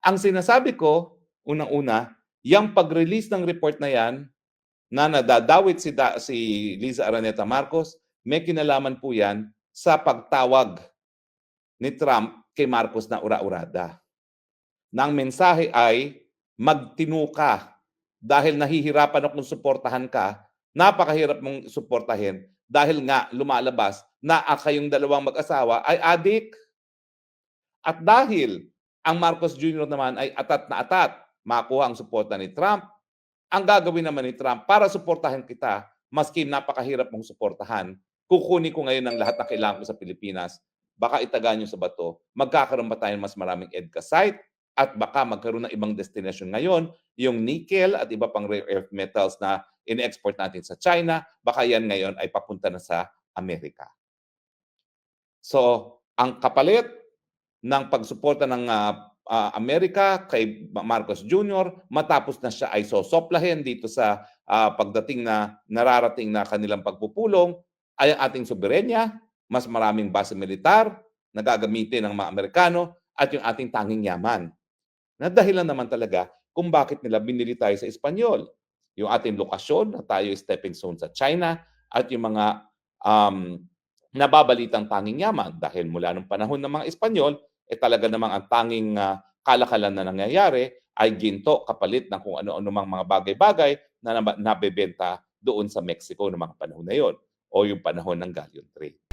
Ang sinasabi ko, unang-una, yung pag-release ng report na yan, na nadadawit si, da, si Liza Araneta Marcos, may kinalaman po yan sa pagtawag ni Trump kay Marcos na ura-urada. Nang mensahe ay magtino ka dahil nahihirapan akong suportahan ka, napakahirap mong suportahin dahil nga lumalabas na ang kayong dalawang mag-asawa ay adik. At dahil ang Marcos Jr. naman ay atat na atat, makuha ang suporta ni Trump, ang gagawin naman ni Trump para suportahan kita, maski napakahirap mong suportahan, kukunin ko ngayon ang lahat na kailangan ko sa Pilipinas, baka itaga nyo sa bato, magkakaroon ba tayo mas maraming EDCA site, at baka magkaroon ng ibang destination ngayon, yung nickel at iba pang rare earth metals na in-export natin sa China, baka yan ngayon ay papunta na sa Amerika. So, ang kapalit ng pagsuporta ng ah, ah, Amerika kay Marcos Jr. matapos na siya ay sosoplahin dito sa ah, pagdating na nararating na kanilang pagpupulong ay ang ating soberenya, mas maraming base militar na gagamitin ng mga Amerikano at yung ating tanging yaman. Na dahilan naman talaga kung bakit nila binili tayo sa Espanyol. Yung ating lokasyon na tayo stepping stone sa China at yung mga um, nababalitang tanging yaman dahil mula nung panahon ng mga Espanyol, eh talaga namang ang tanging ah, kalakalan na nangyayari ay ginto kapalit ng kung ano-ano mang mga bagay-bagay na nab- nabebenta doon sa Mexico ng mga panahon na yon o yung panahon ng galleon trade.